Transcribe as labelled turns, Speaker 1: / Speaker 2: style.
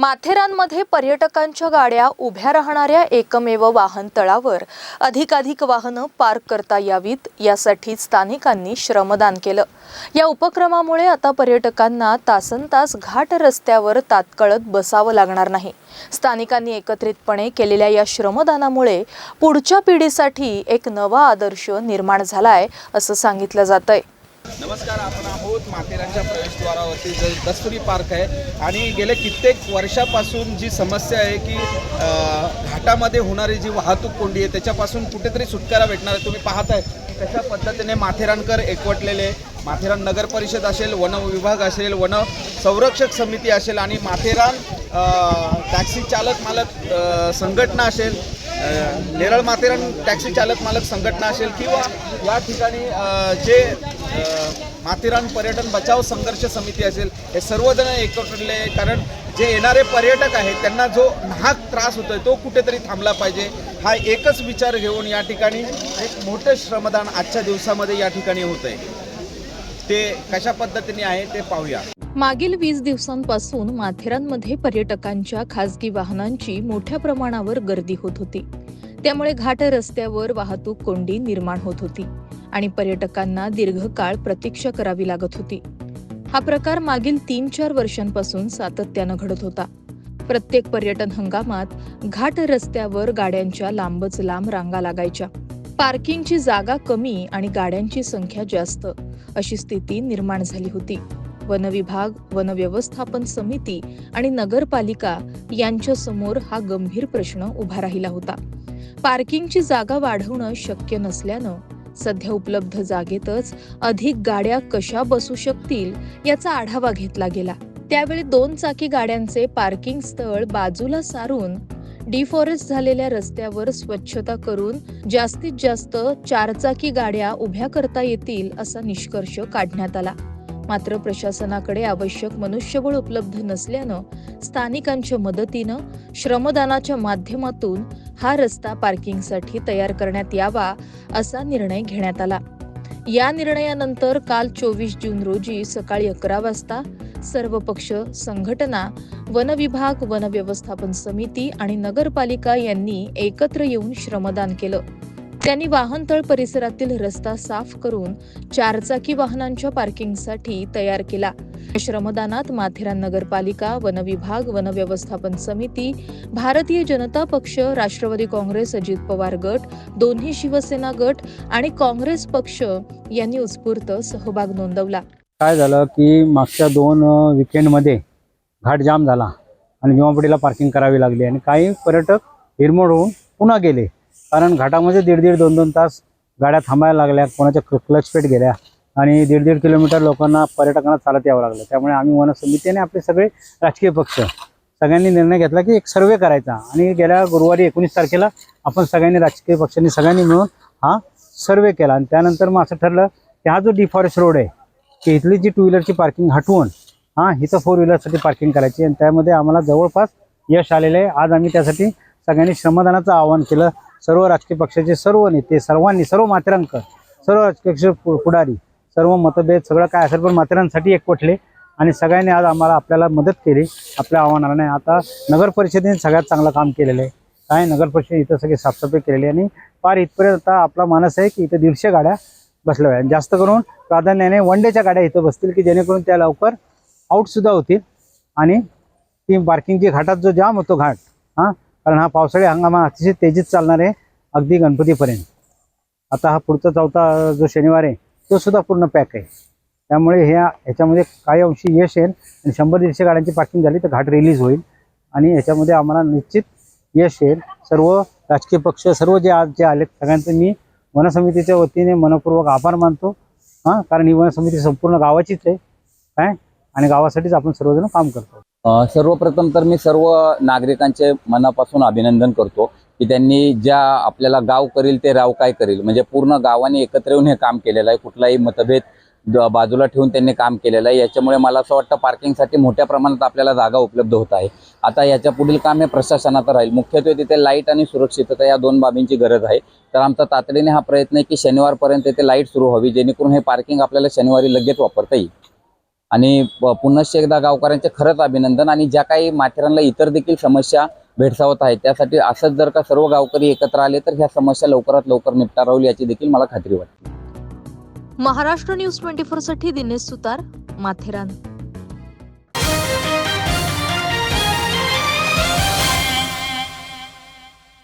Speaker 1: माथेरानमध्ये पर्यटकांच्या गाड्या उभ्या राहणाऱ्या एकमेव वाहन तळावर अधिकाधिक वाहनं पार्क करता यावीत यासाठी स्थानिकांनी श्रमदान केलं. या उपक्रमामुळे आता पर्यटकांना तासनतास घाट रस्त्यावर तात्कळत बसावं लागणार नाही. स्थानिकांनी एकत्रितपणे केलेल्या या श्रमदानामुळे पुढच्या पिढीसाठी एक नवा आदर्श निर्माण झालाय असं सांगितलं जातंय.
Speaker 2: नमस्कार आपण आहोत माथेरानच्या प्रवेशद्वारावरती ज दस्तुरी पार्क आहे. आणि गेल्या कित्येक वर्षापासून जी समस्या आहे की घाटामध्ये होणारी जी वाहतूक कोंडी आहे त्याच्यापासून कुठेतरी सुटकारा भेटणार आहे तुम्ही पाहताय. कशा पद्धतीने माथेरानकर एकवटलेले माथेरान नगर परिषद असेल वन विभाग असेल वन संरक्षक समिती असेल आणि माथेरान टॅक्सी चालक मालक संघटना असेल नेरळ माथेरान टॅक्सी चालक मालक संघटना असेल किंवा या ठिकाणी जे माथेरान पर्यटन बचाव संघर्ष समिती असेल हे सर्वजण एकवटले कारण जे येणारे पर्यटक आहेत त्यांना जो नाहक त्रास होतोय तो कुठेतरी थांबला पाहिजे. हा एकच विचार घेऊन या ठिकाणी एक मोठं श्रमदान आजच्या दिवसामध्ये या ठिकाणी होत आहे ते कशा पद्धतीने आहे ते पाहूया.
Speaker 1: मागील वीस दिवसांपासून माथेरानमध्ये पर्यटकांच्या खासगी वाहनांची मोठ्या प्रमाणावर गर्दी होत होती. त्यामुळे घाट रस्त्यावर वाहतूक कोंडी निर्माण होत होती आणि पर्यटकांना दीर्घकाळ प्रतीक्षा करावी लागत होती. हा प्रकार मागील तीन चार वर्षांपासून सातत्यानं घडत होता. प्रत्येक पर्यटन हंगामात घाट रस्त्यावर गाड्यांच्या लांबच लांब रांगा लागायच्या. पार्किंगची जागा कमी आणि गाड्यांची संख्या जास्त अशी स्थिती निर्माण झाली होती. वन विभाग वन व्यवस्थापन समिती आणि नगरपालिका यांच्या समोर हा गंभीर प्रश्न उभा राहिला होता. पार्किंगची जागा वाढवणं शक्य नसल्यानं सध्या उपलब्ध जागेतच अधिक गाड्या कशा बसू शकतील याचा आढावा घेतला गेला. त्यावेळी दोन चाकी गाड्यांचे पार्किंग स्थळ बाजूला सारून डिफॉरेस्ट झालेल्या रस्त्यावर स्वच्छता करून जास्तीत जास्त चारचाकी गाड्या उभ्या करता येतील असा निष्कर्ष काढण्यात आला. मात्र प्रशासनाकडे आवश्यक मनुष्यबळ उपलब्ध नसल्यानं स्थानिकांच्या मदतीनं श्रमदानाच्या माध्यमातून हा रस्ता पार्किंगसाठी तयार करण्यात यावा असा निर्णय घेण्यात आला. या निर्णयानंतर काल चोवीस जून रोजी सकाळी अकरा वाजता सर्व पक्ष संघटना वन विभाग वन व्यवस्थापन समिती आणि नगरपालिका यांनी एकत्र येऊन श्रमदान केलं. त्यांनी वाहनतळ परिसरातील रस्ता साफ करून चारचाकी वाहनांच्या पार्किंगसाठी तयार केला. श्रमदानात माथेरान नगरपालिका वन विभाग वन व्यवस्थापन समिती भारतीय जनता पक्ष राष्ट्रवादी काँग्रेस अजित पवार गट दोन्ही शिवसेना गट आणि काँग्रेस पक्ष यांनी उत्स्फूर्त सहभाग नोंदवला.
Speaker 3: काय झालं की मागच्या दोन विकेंडमध्ये घाट जाम झाला आणि भीमापडीला पार्किंग करावी लागली आणि काही पर्यटक हिरमोड होऊन पुन्हा गेले. कारण घाटामध्ये दीड दीड दोन दोन तास गाड्या थांबायला लागल्या कोणाच्या क्ल- क्लच पेट गेल्या आणि दीड दीड किलोमीटर लोकांना पर्यटकांना चालत यावं लागलं. त्यामुळे आम्ही वन समितीने आपले सगळे राजकीय पक्ष सगळ्यांनी निर्णय घेतला की एक सर्वे करायचा आणि गेल्या गुरुवारी एकोणीस तारखेला आपण सगळ्यांनी राजकीय पक्षांनी सगळ्यांनी मिळून हा सर्वे केला. आणि त्यानंतर मग असं ठरलं की हा जो डिफॉरेस्ट रोड आहे की इथली जी टू व्हीलरची पार्किंग हटवून हां इथं फोर व्हीलरसाठी पार्किंग करायची. आणि त्यामध्ये आम्हाला जवळपास यश आलेलं आहे. आज आम्ही त्यासाठी सगळ्यांनी श्रमदानाचं आवाहन केलं. सर्व राजकीय पक्षाचे सर्व नेते सर्वांनी सर्व माथेरानकर सर्व राजकीय पु- पुढारी सर्व मतभेद सगळं काय असेल पण मात्रांसाठी एकवटले आणि सगळ्यांनी आज आम्हाला आपल्याला मदत केली आपल्या आव्हानाने. आता नगर परिषदेने सगळ्यात चांगलं काम केलेलं आहे. काय? नगर परिषद इथं सगळी साफसफाई केलेली आहे आणि फार इथपर्यंत आता आपला मानस आहे की इथं दीडशे गाड्या बसल्या पाहिजे जास्त करून प्राधान्याने वन डेच्या गाड्या इथं बसतील की जेणेकरून त्या लवकर आउटसुद्धा होतील आणि ती पार्किंगची घाटात जो जाम होतो घाट हां कारण हा पावसाळी हंगाम अतिशय तेजीत चालणार आहे अगदी गणपतीपर्यंत. आता हा पुढचा चौथा जो शनिवार आहे तो सुद्धा पूर्ण पॅक आहे. त्यामुळे ह्या ह्याच्यामध्ये काही अंशी यश येईल आणि शंभर दीडशे गाड्यांची पार्किंग झाली तर घाट रिलीज होईल. आणि ह्याच्यामध्ये आम्हाला निश्चित यश येईल. सर्व राजकीय पक्ष सर्व जे आज जे आले सगळ्यांचं मी वनसमितीच्या वतीने मनपूर्वक आभार मानतो. हां कारण ही वनसमिती संपूर्ण गावाचीच आहे. काय? आणि गावासाठीच आपण सर्वजण काम करतो.
Speaker 4: सर्वप्रथम तर मी सर्व नागरिकांचे मनापासून अभिनंदन करतो की त्यांनी ज्या आपल्याला गाव करील ते राव काय करील. म्हणजे पूर्ण गावाने एकत्र येऊन हे काम केलेलं आहे. कुठलाही मतभेद बाजूला ठेवून त्यांनी काम केलेलं आहे. याच्यामुळे मला असं वाटतं पार्किंगसाठी मोठ्या प्रमाणात आपल्याला जागा उपलब्ध होत आहे. आता याच्या पुढील काम हे प्रशासनात राहील. मुख्यत्वे तिथे लाइट आणि सुरक्षितता या दोन बाबींची गरज आहे. तर आमचा तातडीने हा प्रयत्न आहे की शनिवारपर्यंत तिथे लाइट सुरू व्हावी. जेणेकरून हे पार्किंग आपल्याला शनिवारी लगेच वापरता येईल. आणि पुनश्च एकदा गावकऱ्यांचे खरंच अभिनंदन आणि ज्या काही माथेरानला इतर देखील समस्या भेडसावत आहेत त्यासाठी असंच जर का सर्व गावकरी एकत्र आले तर ह्या समस्या लवकरात लवकर निपटारा होईल याची देखील मला खात्री वाटते.
Speaker 1: महाराष्ट्र न्यूज ट्वेंटी फोरसाठी दिनेश सुतार माथेरान.